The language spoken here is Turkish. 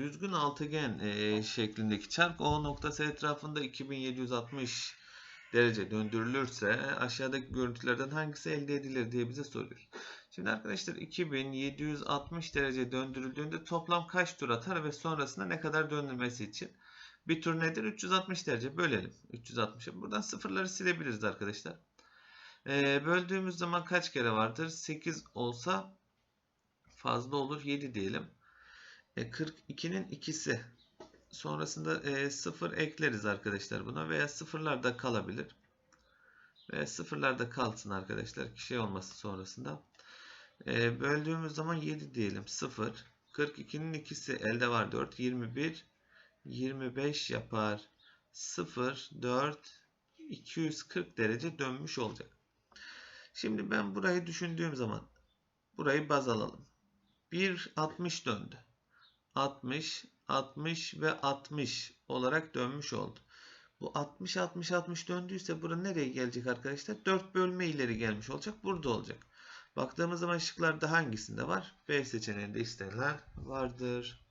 düzgün altıgen e, şeklindeki çark O noktası etrafında 2760 derece döndürülürse aşağıdaki görüntülerden hangisi elde edilir diye bize soruyor. Şimdi arkadaşlar 2760 derece döndürüldüğünde toplam kaç tur atar ve sonrasında ne kadar döndürmesi için? Bir tur nedir? 360 derece bölelim. 360'ı. Buradan sıfırları silebiliriz arkadaşlar. Ee, böldüğümüz zaman kaç kere vardır? 8 olsa fazla olur. 7 diyelim. E, 42'nin ikisi. Sonrasında e, 0 ekleriz arkadaşlar buna veya sıfırlar da kalabilir. Ve sıfırlar da kalsın arkadaşlar şey olmasın sonrasında. E, böldüğümüz zaman 7 diyelim. 0. 42'nin ikisi elde var 4. 21. 25 yapar. 0, 4, 240 derece dönmüş olacak. Şimdi ben burayı düşündüğüm zaman burayı baz alalım. 1 60 döndü. 60, 60 ve 60 olarak dönmüş oldu. Bu 60, 60, 60 döndüyse bura nereye gelecek arkadaşlar? 4 bölme ileri gelmiş olacak. Burada olacak. Baktığımız zaman şıklarda hangisinde var? B seçeneğinde istenilen vardır.